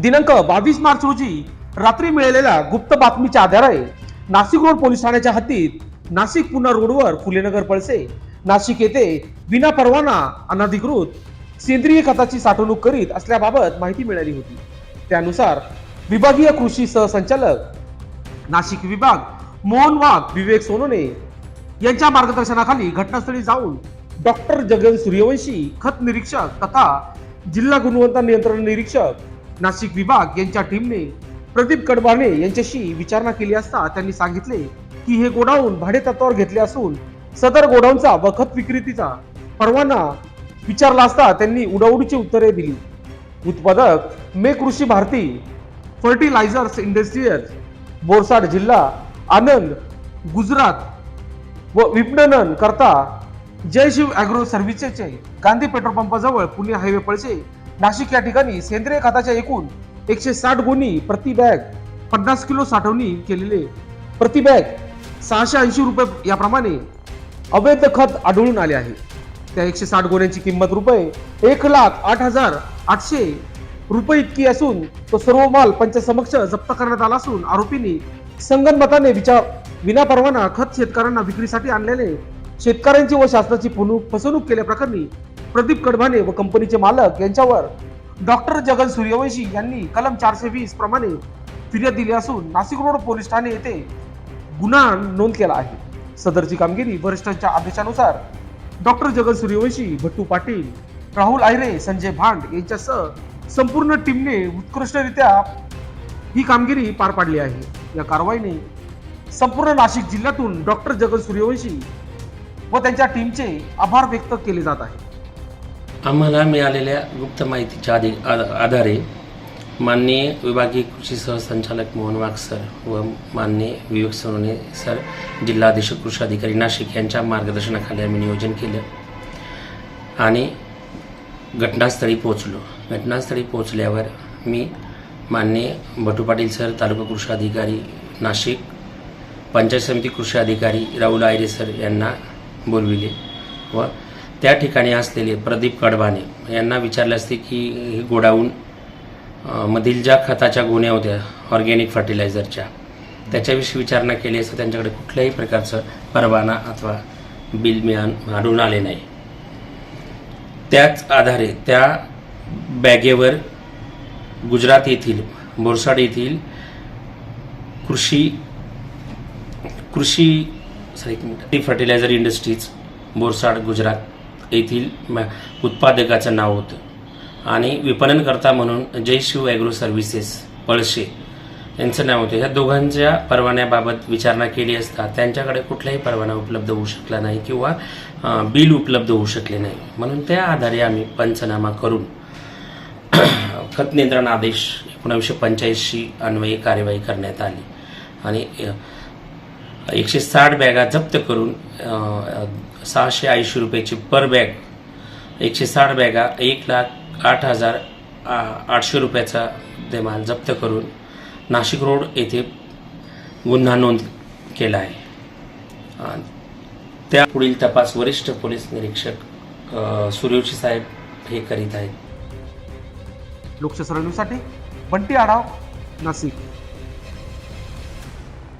दिनांक बावीस मार्च रोजी रात्री मिळालेल्या गुप्त बातमीच्या आधारे नाशिक रोड पोलीस ठाण्याच्या हद्दीत नाशिक पुन्हा रोडवर फुलेनगर पळसे नाशिक येथे विना परवाना अनधिकृत सेंद्रिय खताची साठवणूक करीत असल्याबाबत माहिती मिळाली होती. त्यानुसार विभागीय कृषी सहसंचालक नाशिक विभाग मोहन वाघ विवेक सोनोने यांच्या मार्गदर्शनाखाली घटनास्थळी जाऊन डॉक्टर जगन सूर्यवंशी खत निरीक्षक तथा जिल्हा गुणवत्ता नियंत्रण निरीक्षक नाशिक विभाग यांच्या टीमने प्रदीप कडबाने यांच्याशी विचारणा केली असता त्यांनी सांगितले की हे गोडाऊन भाडेतत्वावर घेतले असून सदर गोडाऊनचा व खत विक्रेतीचा परवाना विचारला असता त्यांनी उडाउडीची उत्तरे दिली. उत्पादक मे कृषी भारती फर्टिलायझर्स इंडस्ट्रीयल बोरसाड जिल्हा आनंद गुजरात व विपणन करता जय शिव अॅग्रो सर्व्हिसेसचे गांधी पेट्रोल पंपाजवळ पुणे हायवे पळसे नाशिक या ठिकाणी सेंद्रिय खताच्या एकूण एकशे साठ गोणी प्रति बॅग पन्नास किलो साठवणी केलेले प्रति बॅग सहाशे ऐंशी रुपये याप्रमाणे अवैध खत आढळून आले आहे. त्या एकशे साठ गोण्यांची किंमत रुपये एक लाख आठ हजार आठशे रुपये इतकी असून तो सर्व माल पंचसमक्ष जप्त करण्यात आला असून आरोपींनी संगनमताने विचार विना परवाना खत शेतकऱ्यांना विक्रीसाठी आणलेले शेतकऱ्यांची व शासनाची फसवणूक केल्याप्रकरणी प्रदीप कडभाने व कंपनीचे मालक यांच्यावर डॉक्टर जगन सूर्यवंशी यांनी कलम चारशे वीस प्रमाणे फिर्याद दिली असून नाशिक रोड पोलीस ठाणे येथे गुन्हा नोंद केला आहे. सदरची कामगिरी वरिष्ठांच्या आदेशानुसार डॉक्टर जगन सूर्यवंशी भट्टू पाटील राहुल आयरे संजय भांड यांच्यासह संपूर्ण टीमने उत्कृष्टरित्या ही कामगिरी पार पाडली आहे. या कारवाईने संपूर्ण नाशिक जिल्ह्यातून डॉक्टर जगन सूर्यवंशी व त्यांच्या टीमचे आभार व्यक्त केले जात आहे आम्हाला मिळालेल्या गुप्त माहितीच्या आधी आ- आधारे माननीय विभागीय कृषी सहसंचालक मोहन वाघ सर व माननीय विवेक सोनवणे सर जिल्हाधीशक कृषी अधिकारी नाशिक यांच्या मार्गदर्शनाखाली आम्ही नियोजन केलं आणि घटनास्थळी पोहोचलो. घटनास्थळी पोहोचल्यावर मी माननीय भटू पाटील सर तालुका कृषी अधिकारी नाशिक पंचायत समिती कृषी अधिकारी राहुल आयरे सर यांना बोलविले व त्या ठिकाणी असलेले प्रदीप कडबाने यांना विचारले असते की हे गोडाऊन मधील ज्या खताच्या गुन्ह्या होत्या ऑर्गॅनिक फर्टिलायझरच्या त्याच्याविषयी विचारणा केली असता त्यांच्याकडे कुठल्याही प्रकारचं परवाना अथवा बिल मिळान आढळून आले नाही. त्याच आधारे त्या बॅगेवर गुजरात येथील बोरसाड येथील कृषी कृषी sorry fertiliser industries Borsad Gujarat येथील उत्पादकाचं नाव होतं. आणि विपणनकर्ता म्हणून जय शिव ॲग्रो सर्व्हिसेस पळशे यांचं नाव होतं. ह्या दोघांच्या परवान्याबाबत विचारणा केली असता त्यांच्याकडे कुठलाही परवाना उपलब्ध होऊ शकला नाही किंवा बिल उपलब्ध होऊ शकले नाही. म्हणून त्या आधारे आम्ही पंचनामा करून खत नियंत्रण आदेश एकोणावीसशे पंच्याऐंशी अन्वये कार्यवाही करण्यात आली. आणि एकशे साठ बॅगा जप्त करून सहाशे ऐंशी रुपयाची पर बॅग एकशे साठ बॅगा एक लाख आठ हजार आठशे रुपयाचा देमाल जप्त करून नाशिक रोड येथे गुन्हा नोंद केला आहे. त्या पुढील तपास वरिष्ठ पोलीस निरीक्षक अ, साहेब हे करीत आहेत. लोकशास्त्र बंटी आढाव नाशिक.